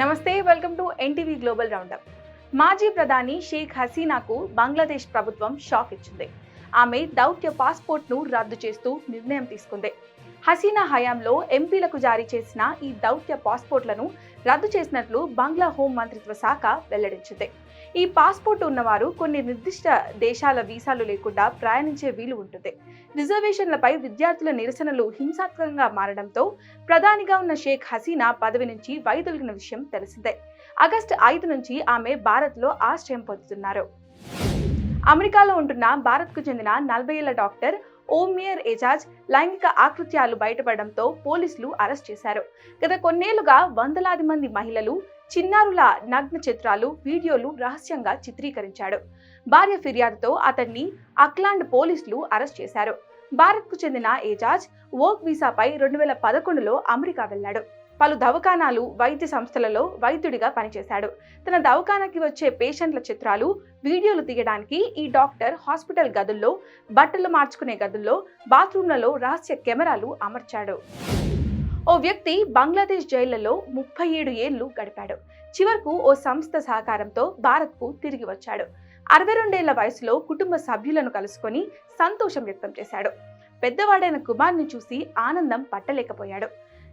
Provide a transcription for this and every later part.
Namaste welcome to NTV global roundup మాజీ ప్రధాని షేక్ హసీనాకు బంగ్లాదేశ్ ప్రభుత్వం షాక్ ఇచ్చింది. ఆమె దౌత్య పాస్పోర్ట్ను రద్దు చేస్తూ నిర్ణయం తీసుకుంది. హసీనా హయాంలో ఎంపీలకు జారీ చేసిన ఈ దౌత్య పాస్పోర్ట్లను రద్దు చేసినట్లు బంగ్లా హోం మంత్రిత్వ శాఖ వెల్లడించింది. ఈ పాస్పోర్ట్ ఉన్నవారు కొన్ని నిర్దిష్ట దేశాల వీసాలు లేకుండా ప్రయాణించే వీలు ఉంటుంది. రిజర్వేషన్లపై విద్యార్థుల నిరసనలు హింసాత్మకంగా మారడంతో ప్రధానిగా ఉన్న షేక్ హసీనా పదవి నుంచి వైదొలిగిన విషయం తెలిసిందే. ఆగస్టు ఐదు నుంచి ఆమె భారత్లో ఆశ్రయం పొందుతున్నారు. అమెరికాలో ఉంటున్న భారత్కు చెందిన నలభై ఏళ్ళ డాక్టర్ ఓమియర్ ఎజాజ్ లైంగిక ఆకృత్యాలు బయటపడడంతో పోలీసులు అరెస్ట్ చేశారు. గత కొన్నేళ్ళుగా వందలాది మంది మహిళలు చిన్నారుల నగ్న చిత్రాలు వీడియోలు రహస్యంగా చిత్రీకరించాడు. భార్య ఫిర్యాదుతో అతన్ని అక్లాండ్ పోలీసులు అరెస్ట్ చేశారు. భారత్కు చెందిన ఏజాజ్ వర్క్ వీసాపై రెండు వేల పదకొండులో అమెరికా వెళ్ళాడు. పలు దవఖానాలు వైద్య సంస్థలలో వైద్యుడిగా పనిచేశాడు. తన దవఖానాకి వచ్చే పేషెంట్ల చిత్రాలు వీడియోలు తీయడానికి ఈ డాక్టర్ హాస్పిటల్ గదుల్లో బట్టలు మార్చుకునే గదుల్లో బాత్రూంలలో రహస్య కెమెరాలు అమర్చాడు. ఓ వ్యక్తి బంగ్లాదేశ్ జైళ్ళలో ముప్పై ఏడు ఏళ్ళు గడిపాడు. చివరకు ఓ సంస్థ సహకారంతో భారత్కు తిరిగి వచ్చాడు. అరవై రెండేళ్ళ వయసులో కుటుంబ సభ్యులను కలుసుకొని సంతోషం వ్యక్తం చేశాడు. పెద్దవాడైన కుమార్ని చూసి ఆనందం పట్టలేకపోయాడు.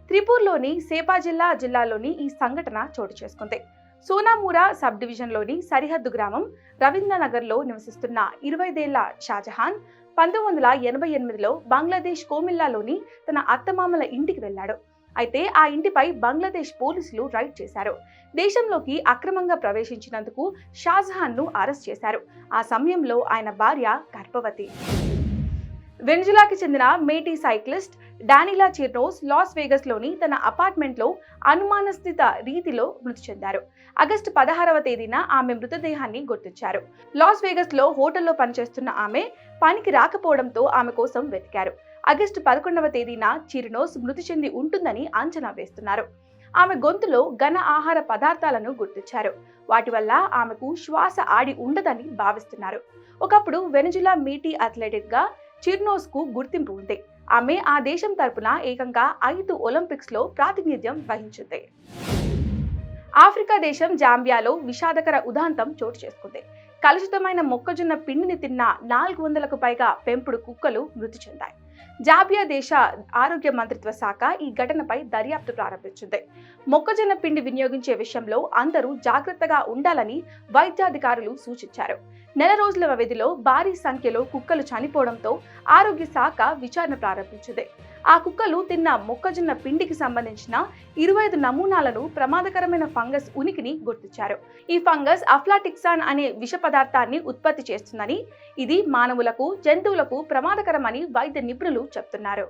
త్రిపూర్లోని సేపా జిల్లా జిల్లాలోని ఈ సంఘటన చోటు చేసుకుంది. సోనామూరా సబ్ డివిజన్లోని సరిహద్దు గ్రామం రవీంద్రనగర్లో నివసిస్తున్న ఇరవైదేళ్ళ షాజహాన్ పంతొమ్మిది వందల ఎనభై ఎనిమిదిలో బంగ్లాదేశ్ కోమిల్లాలోని తన అత్తమామల ఇంటికి వెళ్ళాడు. అయితే ఆ ఇంటిపై బంగ్లాదేశ్ పోలీసులు రైడ్ చేశారు. దేశంలోకి అక్రమంగా ప్రవేశించినందుకు షాజహాన్ను అరెస్ట్ చేశారు. ఆ సమయంలో ఆయన భార్య గర్భవతి. వెనిజులాకి చెందిన మేటీ సైక్లిస్ట్ డానిలా చిర్నోస్ లాస్ వేగస్లోని తన అపార్ట్మెంట్లో అనుమానస్థిత రీతిలో మృతి చెందారు. ఆగస్టు పదహారవ తేదీన ఆమె మృతదేహాన్ని గుర్తించారు. లాస్ వేగస్లో హోటల్లో పనిచేస్తున్న ఆమె పనికి రాకపోవడంతో ఆమె కోసం వెతికారు. ఆగస్టు పదకొండవ తేదీన చిర్నోస్ మృతి చెంది ఉంటుందని అంచనా వేస్తున్నారు. ఆమె గొంతులో ఘన ఆహార పదార్థాలను గుర్తించారు. వాటి వల్ల ఆమెకు శ్వాస ఆడి ఉండదని భావిస్తున్నారు. ఒకప్పుడు వెనుజులా మీటీ అథ్లెటిక్ గా చిర్నోస్కు గుర్తింపు ఉంది ఆమె ఆ దేశం తరపున ఏకంగా ఐదు ఒలింపిక్స్లో ప్రాతినిధ్యం వహించింది. ఆఫ్రికా దేశం జాంబియాలో విషాదకర ఉదాంతం చోటు చేసుకుంది. కలుషితమైన మొక్కజొన్న పిండిని తిన్న నాలుగు వందలకు పైగా పెంపుడు కుక్కలు మృతి చెందాయి. జాబియా దేశ ఆరోగ్య మంత్రిత్వ శాఖ ఈ ఘటనపై దర్యాప్తు ప్రారంభించింది. మొక్కజొన్న పిండి వినియోగించే విషయంలో అందరూ జాగ్రత్తగా ఉండాలని వైద్యాధికారులు సూచించారు. నెల రోజుల వ్యవధిలో భారీ సంఖ్యలో కుక్కలు చనిపోవడంతో ఆరోగ్య శాఖ విచారణ ప్రారంభించింది. ఆ కుక్కలు తిన్న మొక్కజొన్న పిండికి సంబంధించిన ఇరవై ఐదు నమూనాలను ప్రమాదకరమైన ఫంగస్ ఉనికిని గుర్తించారు. ఈ ఫంగస్ అఫ్లాటిక్సాన్ అనే విష పదార్థాన్ని ఉత్పత్తి చేస్తుందని ఇది మానవులకు జంతువులకు ప్రమాదకరమని వైద్య నిపుణులు చెప్తున్నారు.